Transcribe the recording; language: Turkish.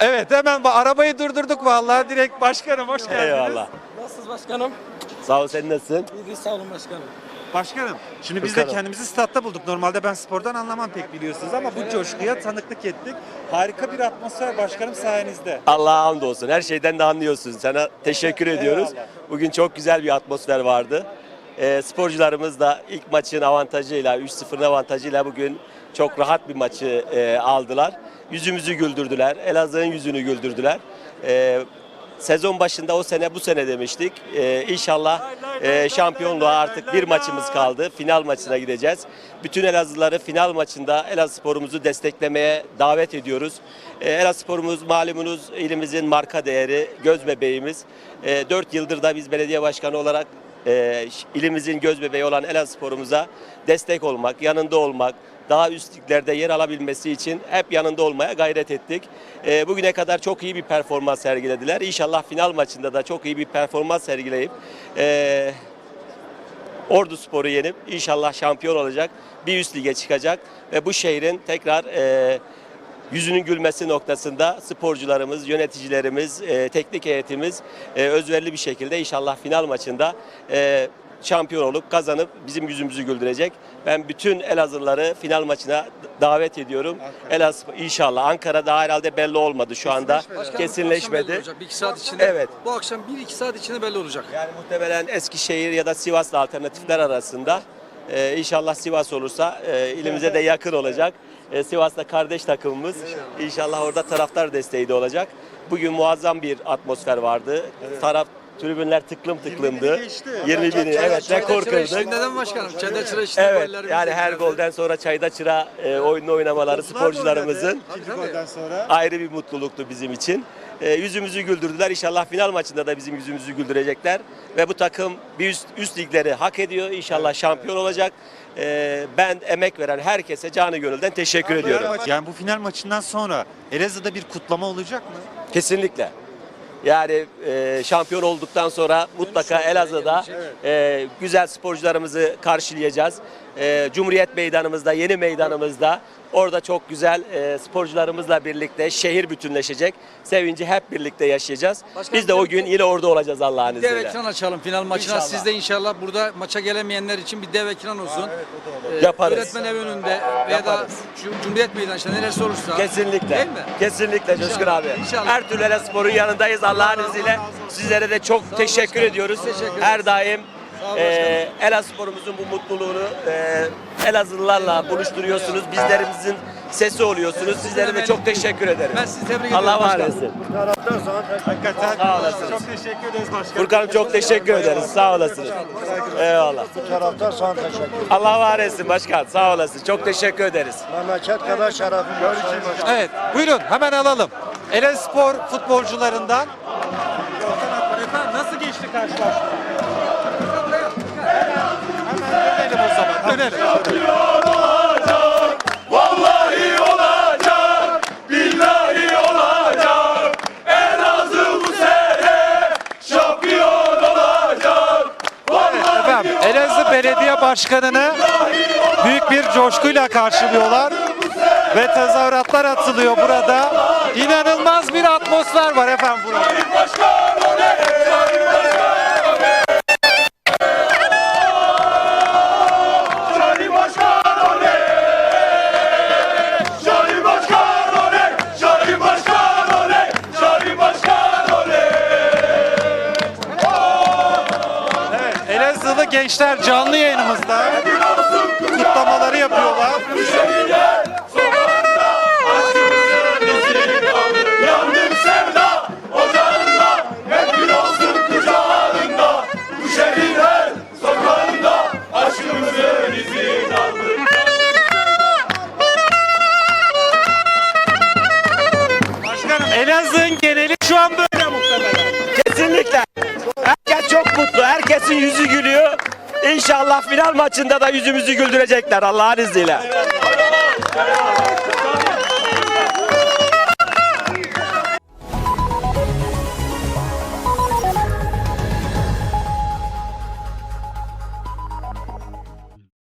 Evet hemen arabayı durdurduk vallahi direkt başkanım hoş geldiniz. Eyvallah. Nasılsınız başkanım? Sağ ol sen nasılsın? İyi sağ olun başkanım. Başkanım şimdi biz de kendimizi statta bulduk. Normalde ben spordan anlamam pek biliyorsunuz ama bu coşkuya tanıklık ettik. Harika bir atmosfer başkanım sayenizde. Allah'a hamdolsun. Her şeyden de anlıyorsun. Sana teşekkür ediyoruz. Eyvallah. Bugün çok güzel bir atmosfer vardı. Ee, sporcularımız da ilk maçın avantajıyla, 3-0'ın avantajıyla bugün çok rahat bir maçı e, aldılar. Yüzümüzü güldürdüler. Elazığ'ın yüzünü güldürdüler. Ee, sezon başında o sene bu sene demiştik. Ee, inşallah e, şampiyonluğa artık bir maçımız kaldı. Final maçına gideceğiz. Bütün Elazığlıları final maçında Elazığ sporumuzu desteklemeye davet ediyoruz. Ee, Elazığ sporumuz malumunuz ilimizin marka değeri, göz bebeğimiz. 4 yıldır da biz belediye başkanı olarak e, ilimizin göz bebeği olan Elazığ sporumuza destek olmak, yanında olmak, daha üst liglerde yer alabilmesi için hep yanında olmaya gayret ettik. E, bugüne kadar çok iyi bir performans sergilediler. İnşallah final maçında da çok iyi bir performans sergileyip e, Ordu Spor'u yenip inşallah şampiyon olacak, bir üst lige çıkacak ve bu şehrin tekrar e, yüzünün gülmesi noktasında sporcularımız, yöneticilerimiz, e, teknik heyetimiz e, özverili bir şekilde inşallah final maçında e, şampiyon olup kazanıp bizim yüzümüzü güldürecek. Ben bütün Elazığlıları final maçına davet ediyorum. Elazığ inşallah Ankara daha herhalde belli olmadı şu anda. Başkanım, akşam belli Kesinleşmedi. olacak. Bir iki saat içinde. Evet. Bu akşam bir iki saat içinde belli olacak. Yani muhtemelen Eskişehir ya da Sivas'la alternatifler arasında e, inşallah Sivas olursa e, ilimize de yakın olacak. E, Sivas'ta kardeş takımımız. İnşallah orada taraftar desteği de olacak. Bugün muazzam bir atmosfer vardı. Taraf tribünler tıklım tıklımdı. geçti. 20 bini evet rekor kırdık. mi başkanım? Çayda çıra eşliğinde Evet yani her golden sonra çayda çıra e, oyununu oynamaları sporcularımızın ayrı bir mutluluktu bizim için. E, yüzümüzü güldürdüler. İnşallah final maçında da bizim yüzümüzü güldürecekler. Ve bu takım bir üst, üst ligleri hak ediyor. İnşallah şampiyon olacak. E, ben emek veren herkese canı gönülden teşekkür ediyorum. Yani bu final maçından sonra Elazığ'da bir kutlama olacak mı? Kesinlikle. Yani e, şampiyon olduktan sonra mutlaka Elazığ'da e, güzel sporcularımızı karşılayacağız. E, Cumhuriyet Meydanımızda, yeni meydanımızda orada çok güzel e, sporcularımızla birlikte şehir bütünleşecek. Sevinci hep birlikte yaşayacağız. Başkanım, Biz de o gün yine orada olacağız Allah'ın Bir dev izniyle. ekran açalım final maçına. İnşallah. Siz de inşallah burada maça gelemeyenler için bir dev ekran olsun. Ee, Yaparız. Öğretmen evi önünde veya da Cumhuriyet Meydanı işte neresi olursa. Kesinlikle. Değil mi? Kesinlikle Coşkun İnşallah, abi. inşallah. Her türlü Spor'un yanındayız Allah'ın izniyle. Sizlere de çok teşekkür başkanım. ediyoruz. Teşekkür. Her daim E, Elazığ Spor'umuzun bu mutluluğunu e, Elazığlılarla buluşturuyorsunuz. Bizlerimizin sesi oluyorsunuz. Sizlere de çok teşekkür ederim. Ben sizi tebrik ediyorum Allah var etsin. Hakikaten Sağ olasınız. çok teşekkür ederiz başkanım. Furkan'ım çok teşekkür ederiz. Sağ olasınız. Eyvallah. taraftar sana teşekkür ederim. Allah var etsin başkan. Sağ olasın. Çok teşekkür ederiz. Memleket kadar şerefim var. Sayın Başkanım. Evet buyurun hemen alalım. Elazığspor futbolcularından. Efendim nasıl geçti karşılaşma? Dönelim o zaman. Dönelim. Efendim Elazığ Belediye Başkanı'nı büyük bir coşkuyla karşılıyorlar ve tezahüratlar atılıyor burada. İnanılmaz bir atmosfer var efendim burada. Gençler canlı yayınımızda kutlamaları yapıyorlar. Yandım Herkesin yüzü gülüyor. İnşallah final maçında da yüzümüzü güldürecekler Allah'ın izniyle.